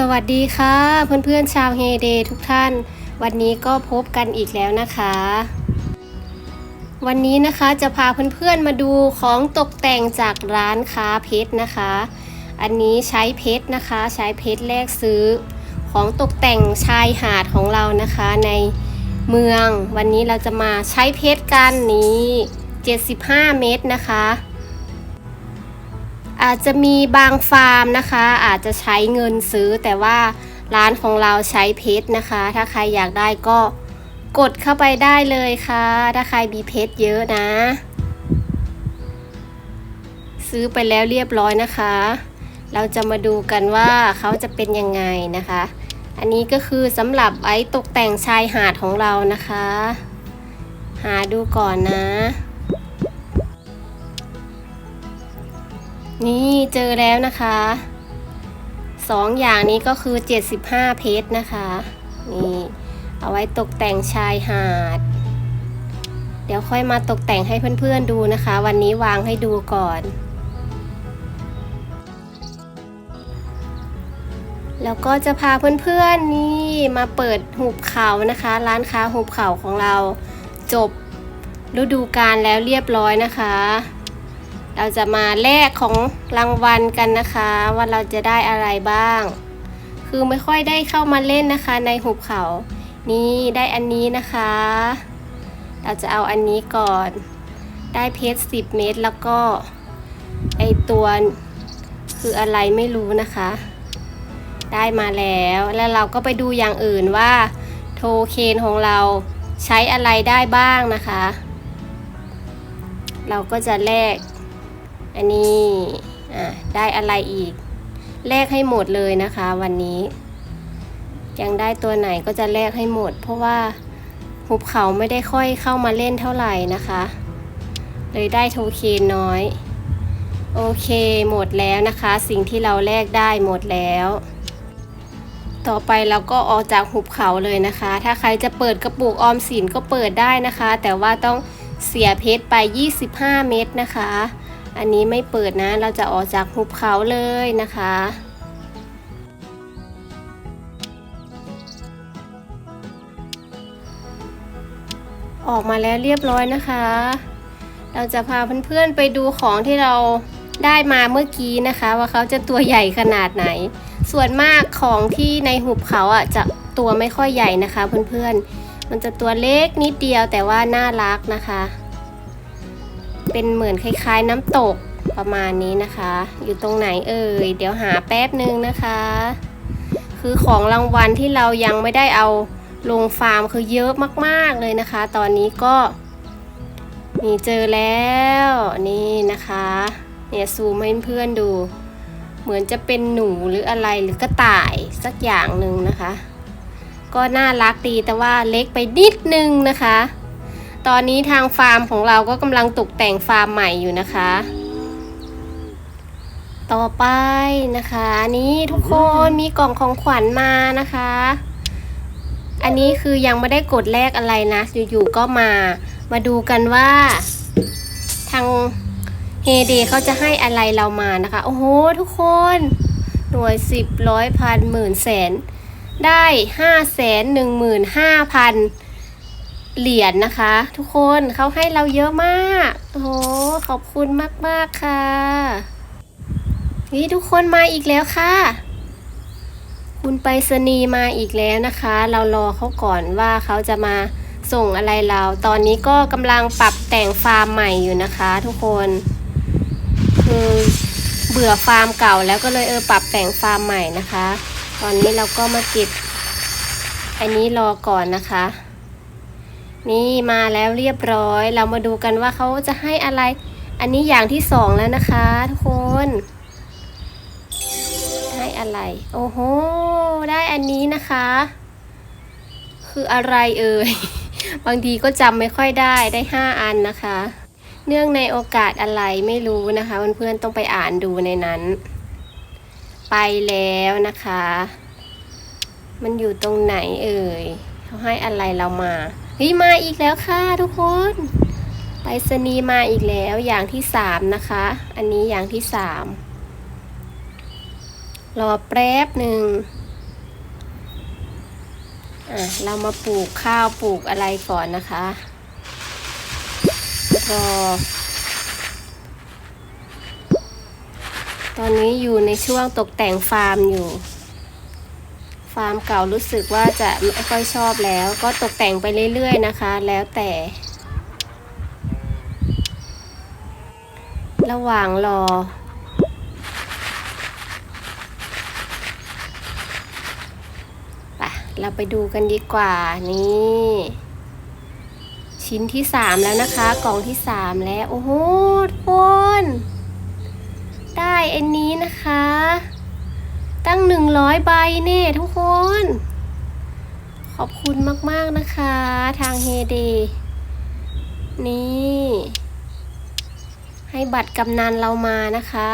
สวัสดีค่ะเพื่อนๆชาวเฮเดทุกท่าน วันนี้ก็พบกันอีกแล้วนะคะ วันนี้นะคะจะพาเพื่อนๆมาดูของตกแต่งจากร้านค้าเพชรนะคะ อันนี้ใช้เพชรนะคะ ใช้เพชรแลกซื้อ ของตกแต่งชายหาดของเรานะคะในเมือง วันนี้เราจะมาใช้เพชรกันนี้ 75 เม็ดนะคะ อาจจะมีบางฟาร์มนะคะ อาจจะใช้เงินซื้อแต่ว่าร้านของเราใช้เพชรนะคะ ถ้าใครอยากได้ก็กดเข้าไปได้เลยค่ะ ถ้าใครมีเพชรเยอะนะ ซื้อไปแล้วเรียบร้อยนะคะ เราจะมาดูกันว่าเขาจะเป็นยังไงนะคะ อันนี้ก็คือสำหรับไว้ตกแต่งชายหาดของเรานะคะ หาดูก่อนนะ นี่เจอแล้วนะคะสองอย่างนี้ก็คือ 75 เพชรนะคะ นี่ เอาไว้ตกแต่งชายหาด เดี๋ยวค่อยมาตกแต่งให้เพื่อนๆดูนะคะ วันนี้วางให้ดูก่อน แล้วก็จะพาเพื่อนๆนี่มาเปิดหุบเขานะคะ ร้านค้าหุบเขาของเราจบฤดูกาลแล้วเรียบร้อยนะคะ เราจะมาแลกของรางวัลกันนะคะ ว่าเราจะได้อะไรบ้าง คือไม่ค่อยได้เข้ามาเล่นนะคะ ในหุบเขา นี่ได้อันนี้นะคะ เราจะเอาอันนี้ก่อน ได้เพชร10เม็ดแล้วก็ไอตัวคืออะไรไม่รู้นะคะ ได้มาแล้วแล้วเราก็ไปดูอย่างอื่นว่า โทเคนของเราใช้อะไรได้บ้างนะคะ เราก็จะแลก อันนี้ได้อะไรอีก แลกให้หมดเลยนะคะวันนี้ ยังได้ตัวไหนก็จะแลกให้หมด เพราะว่าหุบเขาไม่ได้ค่อยเข้ามาเล่นเท่าไหร่นะคะ เลยได้โทเคนน้อย โอเคหมดแล้วนะคะ สิ่งที่เราแลกได้หมดแล้ว ต่อไปเราก็ออกจากหุบเขาเลยนะคะ ถ้าใครจะเปิดกระปุกออมสินก็เปิดได้นะคะ แต่ว่าต้องเสียเพชรไป 25 เม็ดนะคะ อันนี้ไม่เปิดนะ เราจะออกจากหุบเขาเลยนะคะ ออกมาแล้วเรียบร้อยนะคะ เราจะพาเพื่อนๆไปดูของที่เราได้มาเมื่อกี้นะคะ ว่าเขาจะตัวใหญ่ขนาดไหน ส่วนมากของที่ในหุบเขาอะจะตัวไม่ค่อยใหญ่นะคะเพื่อนๆ มันจะตัวเล็กนิดเดียวแต่ว่าน่ารักนะคะ เป็นเหมือนคล้าย ๆ น้ำตกประมาณนี้นะคะ อยู่ตรงไหนเอ่ย เดี๋ยวหาแป๊บนึงนะคะ คือของรางวัลที่เรายังไม่ได้เอาลงฟาร์มคือเยอะมากๆเลยนะคะ ตอนนี้ก็มีเจอแล้วนี่นะคะเนี่ยซูมให้เพื่อนดู เหมือนจะเป็นหนูหรืออะไรหรือกระต่ายสักอย่างหนึ่งนะคะ ก็น่ารักดีแต่ว่าเล็กไปนิดนึงนะคะ ตอนนี้ทางฟาร์มของเราก็กำลังตกแต่งฟาร์มใหม่อยู่นะคะ ต่อไปนะคะนี่ทุกคนมีกล่องของขวัญมานะคะ อันนี้คือยังไม่ได้กดแลกอะไรนะ อยู่ๆก็มา มาดูกันว่า ทางเฮเดเขาจะให้อะไรเรามานะคะ โอ้โห ทุกคนหน่วยสิบร้อยพันหมื่นแสน ได้ห้าแสนหนึ่งหมื่นห้าพัน เหรียญนะคะ ทุกคนเขาให้เราเยอะมากโอ้โหขอบคุณมาก ๆ ค่ะ นี่ทุกคนมาอีกแล้วค่ะ คุณไปรษณีย์มาอีกแล้วนะคะ เรารอเขาก่อนว่าเขาจะมาส่งอะไรเรา ตอนนี้ก็กำลังปรับแต่งฟาร์มใหม่อยู่นะคะ ทุกคนคือเบื่อฟาร์มเก่าแล้วก็เลยเออปรับแต่งฟาร์มใหม่นะคะ ตอนนี้เราก็มาเก็บอันนี้รอก่อนนะคะ นี่มาแล้วเรียบร้อย เรามาดูกันว่าเขาจะให้อะไร อันนี้อย่างที่สองแล้วนะคะ ทุกคนให้อะไร โอ้โห ได้อันนี้นะคะ คืออะไรเอ่ย บางทีก็จำไม่ค่อยได้ ได้ห้าอันนะคะ เนื่องในโอกาสอะไรไม่รู้นะคะเพื่อนๆต้องไปอ่านดูในนั้น ไปแล้วนะคะ มันอยู่ตรงไหนเอ่ย เขาให้อะไรเรามา เฮ้ยมาอีกแล้วค่ะทุกคนไปรษณีมาอีกแล้วอย่างที่สามนะคะ อันนี้อย่างที่สามรอแป๊บหนึ่งอะเรามาปลูกข้าวปลูกอะไรก่อนนะคะรอตอนนี้อยู่ในช่วงตกแต่งฟาร์มอยู่ ฟาร์มเก่ารู้สึกว่าจะไม่ค่อยชอบแล้ว ก็ตกแต่งไปเรื่อยๆนะคะ แล้วแต่ ระหว่างรอไปเราไปดูกันดีกว่านี่ ชิ้นที่สามแล้วนะคะ กล่องที่สามแล้ว โอ้โหทุกคน ได้อันนี้นะคะ ตั้งหนึ่งร้อยใบเน่ทุกคน ขอบคุณมาก ๆ นะคะ ทางเฮเดนี่ ให้บัตรกำนันเรามานะคะ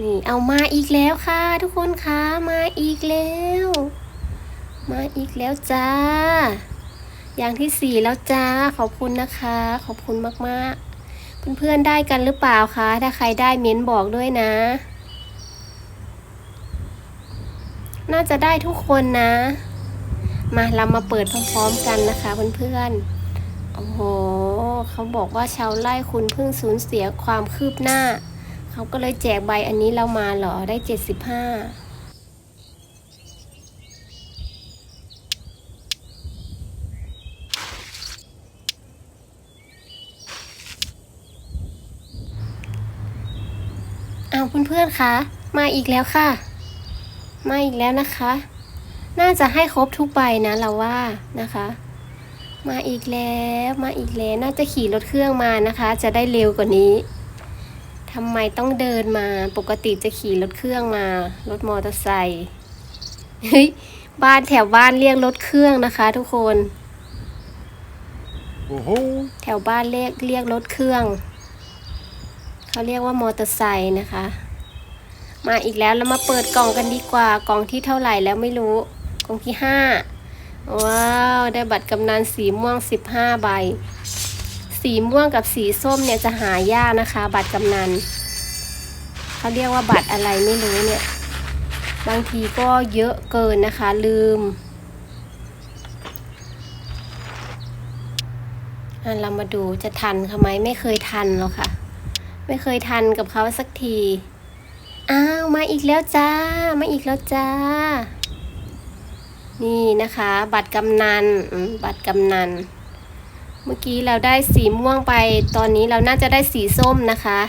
นี่เอามาอีกแล้วค่ะ ทุกคนคะมาอีกแล้ว มาอีกแล้วจ้า อย่างที่สี่แล้วจ้า ขอบคุณนะคะ ขอบคุณมาก ๆ เพื่อนๆได้กันหรือเปล่าคะ ถ้าใครได้เม้นบอกด้วยนะ น่าจะได้ทุกคนนะ มาเรามาเปิดพร้อมๆกันนะคะเพื่อนๆ โอ้โห เขาบอกว่าชาวไร่คุณเพิ่งสูญเสียความคืบหน้า เขาก็เลยแจกใบอันนี้เรามาเหรอ ได้เจ็ดสิบห้าเอาเพื่อนๆคะ มาอีกแล้วค่ะ มาอีกแล้วนะคะ น่าจะให้ครบทุกใบนะเราว่านะคะ มาอีกแล้วมาอีกแล้วน่าจะขี่รถเครื่องมานะคะ จะได้เร็วกว่านี้ทำไมต้องเดินมาปกติจะขี่รถเครื่องมา รถมอเตอร์ไซค์เฮ้ยบ้านแถวบ้านเรียกรถเครื่องนะคะ ทุกคนโอ้โหแถวบ้านเรียกเรียกรถเครื่อง เขาเรียกว่ามอเตอร์ไซค์นะคะ มาอีกแล้วเรามาเปิดกล่องกันดีกว่ากล่องที่เท่าไหร่แล้วไม่รู้ กล่องที่ห้าว้าวได้บัตรกำนันสีม่วงสิบห้าใบ สีม่วงกับสีส้มเนี่ยจะหายากนะคะ บัตรกำนันเขาเรียกว่าบัตรอะไรไม่รู้เนี่ย บางทีก็เยอะเกินนะคะ ลืมอะเรามาดูจะทันเขาไหมไม่เคยทันหรอกค่ะ ไม่เคยทันกับเขาสักที อ้าวมาอีกแล้วจ้า มาอีกแล้วจ้า นี่นะคะ บัตรกำนันบัตรกำนัน เมื่อกี้เราได้สีม่วงไป ตอนนี้เราน่าจะได้สีส้มนะคะ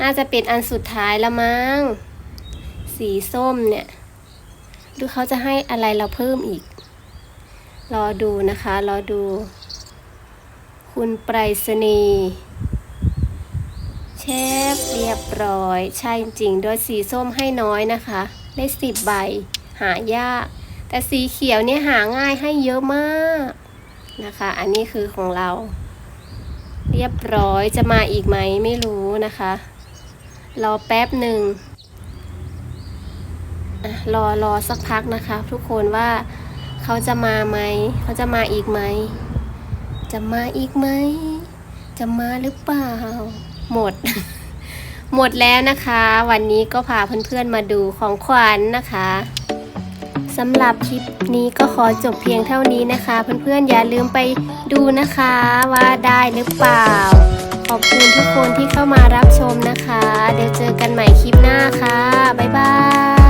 น่าจะเป็นอันสุดท้ายละมั้ง สีส้มเนี่ย ดูเขาจะให้อะไรเราเพิ่มอีก รอดูนะคะ รอดู คุณไปรษณีย์ เชฟเรียบร้อย ใช่จริงโดยสีส้มให้น้อยนะคะ ได้สิบใบ หายาก แต่สีเขียวเนี่ยหาง่ายให้เยอะมากนะคะ อันนี้คือของเรา เรียบร้อยจะมาอีกไหมไม่รู้นะคะ รอแป๊บหนึ่งอะรอรอสักพักนะคะ ทุกคนว่าเขาจะมาไหม เขาจะมาอีกไหม จะมาอีกไหม จะมาหรือเปล่า หมด หมดแล้วนะคะ วันนี้ก็พาเพื่อนๆมาดูของขวัญนนะคะสำหรับคลิปนี้ก็ขอจบเพียงเท่านี้นะคะ เพื่อนๆอย่าลืมไปดูนะคะว่าได้หรือเปล่า ขอบคุณทุกคนที่เข้ามารับชมนะคะ เดี๋ยวเจอกันใหม่คลิปหน้าค่ะ บ๊ายบาย